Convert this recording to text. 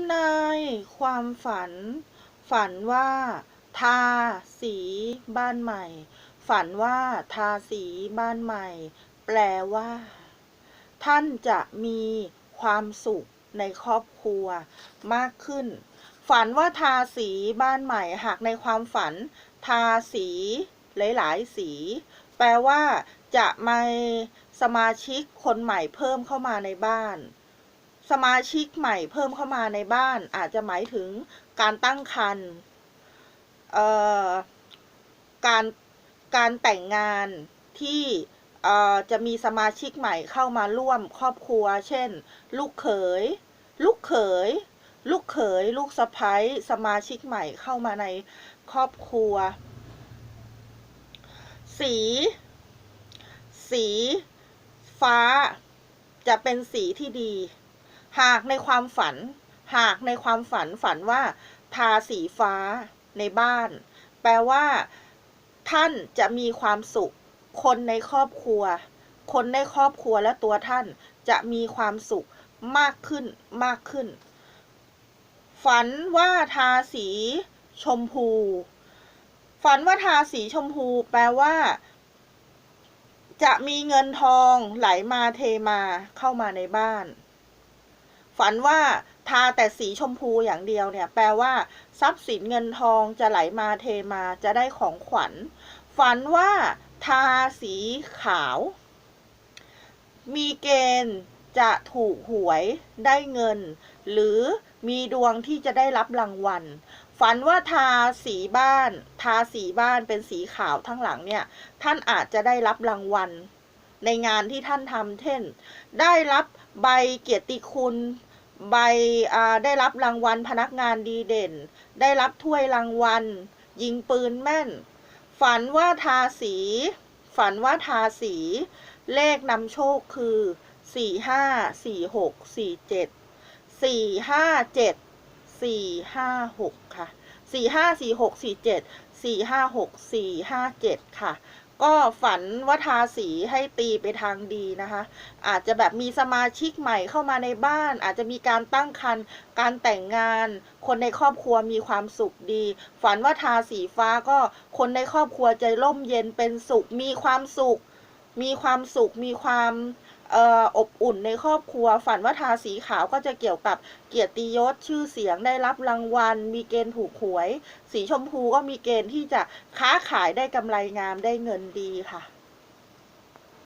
ำนายความฝัน ฝันว่า ทาสีบ้านใหม่ ฝันว่าทาสีบ้านใหม่ แปลว่า ท่านจะมีความสุขในครอบครัวมากขึ้น ฝันว่าทาสีบ้านใหม่ หากในความฝัน ทาสีหลาย ๆ สี แปลว่า จะมีสมาชิกคนใหม่เพิ่มเข้ามาในบ้าน สมาชิกใหม่เพิ่มเข้ามาในบ้าน อาจจะหมายถึงการตั้งครรภ์การการแต่งงานที่จะมีสมาชิกใหม่เข้ามาร่วมครอบครัว เช่น ลูกเขย ลูกเขย ลูกเขย ลูกสะใภ้สมาชิกใหม่เข้ามาในครอบครัว สี สี ฟ้าจะเป็นสีที่ดี หากในความฝัน หากในความฝันฝันว่าทาสีฟ้าในบ้าน แปลว่า ท่านจะมีความสุข คนในครอบครัว คนในครอบครัวและตัวท่านจะมีความสุขมากขึ้นมากขึ้น ฝันว่าทาสีชมพู ฝันว่าทาสีชมพู แปลว่า จะมีเงินทองไหลมาเทมาเข้ามาในบ้าน ฝันว่าทาแต่สีชมพูอย่างเดียวเนี่ย แปลว่าทรัพย์สินเงินทองจะไหลมาเทมาจะได้ของขวัญ ฝันว่าทาสีขาว มีเกณฑ์จะถูกหวยได้เงิน หรือมีดวงที่จะได้รับรางวัล ฝันว่าทาสีบ้าน ทาสีบ้านเป็นสีขาวทั้งหลังเนี่ย ท่านอาจจะได้รับรางวัล ในงานที่ท่านทำเช่น ได้รับ ใบเกียรติคุณ ใบได้รับรางวัลพนักงานดีเด่น ได้รับถ้วยรางวัล ยิงปืนแม่น ฝันว่าทาสี ฝันว่าทาสี เลขนำโชคคือสี่ห้าสี่หกสี่เจ็ดสี่ห้าเจ็ดสี่ห้าหกค่ะสี่ห้าสี่หกสี่เจ็ดสี่ห้าหกสี่ห้าเจ็ดค่ะ ก็ฝันว่าทาสีให้ตีไปทางดีนะคะ อาจจะแบบมีสมาชิกใหม่เข้ามาในบ้าน อาจจะมีการตั้งครรภ์การแต่งงาน คนในครอบครัวมีความสุขดี ฝันว่าทาสีฟ้าก็คนในครอบครัวใจร่มเย็นเป็นสุข มีความสุข มีความสุข มีความ อบอุ่นในครอบครัว ฝันว่าทาสีขาวก็จะเกี่ยวกับเกียรติยศชื่อเสียงได้รับรางวัล มีเกณฑ์ถูกหวย สีชมพูก็มีเกณฑ์ที่จะค้าขายได้กำไรงามได้เงินดีค่ะ